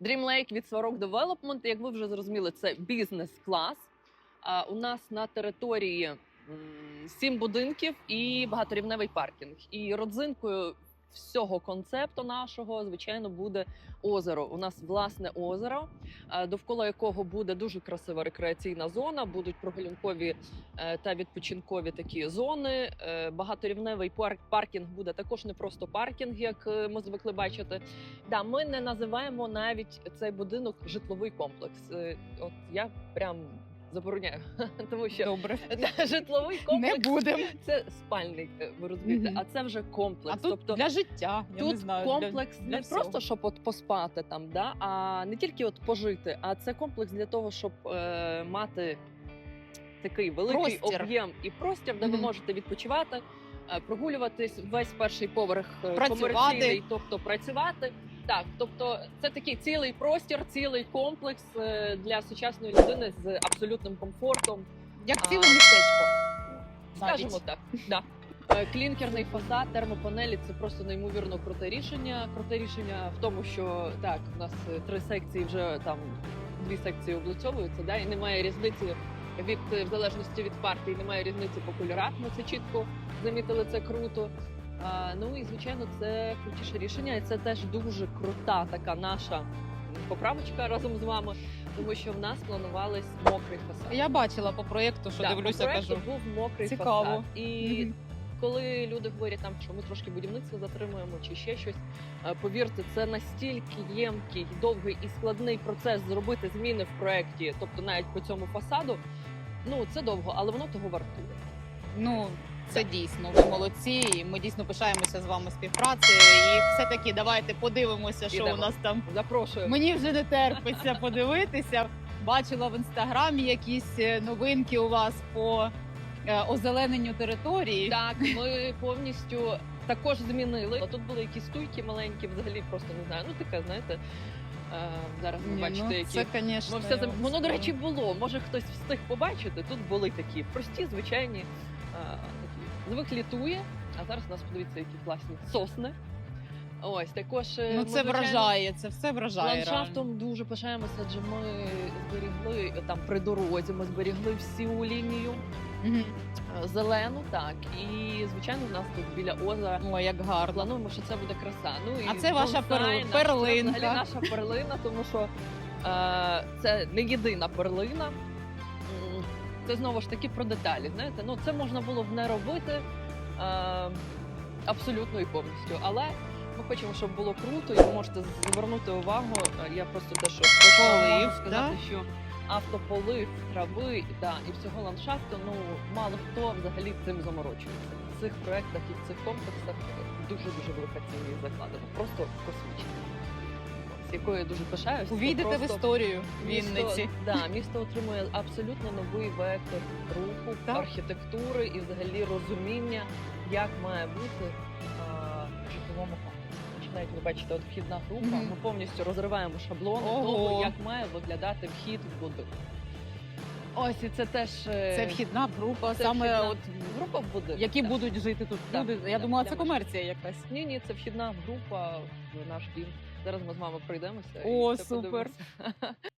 Dream від Сварок Development, як ви вже зрозуміли, це бізнес-клас. У нас на території сім будинків і багаторівневий паркінг. І родзинкою всього концепту нашого, звичайно, буде озеро. У нас власне озеро, е, довкола якого буде дуже красива рекреаційна зона, будуть прогулянкові е, та відпочинкові такі зони. Е, Багаторівневий парк паркінг буде також не просто паркінг, як ми звикли бачити. Да, ми не називаємо навіть цей будинок житловий комплекс. От я прям забороняю, тому що Добре. житловий Не комплекс будемо. це спальний, е, ви розумієте, а це вже комплекс. А тут тобто для життя. Я Тут не знаю, комплекс для не всього. просто щоб от поспати там, да, а не тільки от пожити, а це комплекс для того, щоб е, мати такий великий Простір. об'єм і простір, де ви можете відпочивати, е, прогулюватись весь перший поверх е, Працювати. комерційний, тобто працювати. Так, тобто це такий цілий простір, цілий комплекс е, для сучасної людини з абсолютним комфортом. Як ціле містечко. Скажімо так, да. Е, Клінкерний фасад, термопанелі це просто неймовірно круте рішення. Круте рішення в тому, що так, у нас три секції вже там дві секції облицьовуються, да, і немає різниці від в залежності від партії, немає різниці по кольорах. Ми це чітко замітили, це круто. Ну і звичайно, це крутіше рішення, і це теж дуже крута така наша поправочка разом з вами, тому що в нас планувались мокрий фасад. Я бачила по проєкту, що Да, дивлюся, по кажу. був мокрий Цікаво. фасад. І коли люди говорять там, що ми трошки будівництво затримуємо чи ще щось, е, повірте, це настільки ємкий, довгий і складний процес зробити зміни в проєкті, тобто навіть по цьому фасаду. Ну це довго, але воно того вартує. Ну, це дійсно. Ви молодці. і Ми дійсно пишаємося з вами співпрацею. І все-таки давайте подивимося, що Ідемо. у нас там. Запрошую. Мені вже не терпиться подивитися. Бачила в інстаграмі якісь е, новинки у вас по е, озелененню території. Так, ми повністю також змінили. Тут були якісь стуйки маленькі, взагалі просто не знаю. Ну таке, знаєте. е, Зараз ви Ні, бачите, ну, які це, звісно. Ми все зам... Воно, до речі, було. Може хтось встиг побачити. Тут були такі прості, звичайні а, такі звиклі туї. А зараз у нас подивіться, які класні сосни. Ось також е, ну це звичайно, вражає, це все вражає. ландшафтом дуже пишаємося, адже ми зберігли е, там при дорозі. Ми зберігли всю лінію реально. Мгм. е, зелену. Так і звичайно, в нас тут біля озера. Ой, як гарно. Плануємо, що це буде краса. Ну і А це ваша бонсай пер- наш, перлинка. Це взагалі наша перлина, тому що е, це не єдина перлина. Це знову ж таки про деталі. Знаєте, ну це можна було б не робити е, абсолютно і повністю. Але ми хочемо, щоб було круто, і ви можете звернути увагу. е, Я просто те, що Полив, сказати, що автополив трави да, і всього ландшафту, ну мало хто взагалі цим заморочується. В цих проектах і в цих комплексах дуже дуже велика цінність закладена. Просто космічна. Якою я дуже пишаюся. Увійдете в історію місто- Вінниці. Да, місто отримує абсолютно новий вектор руху, Так. архітектури і взагалі розуміння, як має бути а, в житловому комплексі. Навіть ви бачите, от вхідна група. Мгм. Ми повністю розриваємо шаблони Ого. того, як має виглядати вхід в будинок. Ось і це теж е, Це вхідна група, це саме вхідна от група в будинок. які так. будуть жити тут Так, люди. Я так, думала, для це комерція якась. Ні, ні, це вхідна група в наш дім. Зараз ми з вами пройдемося. і О, все супер. подивимося.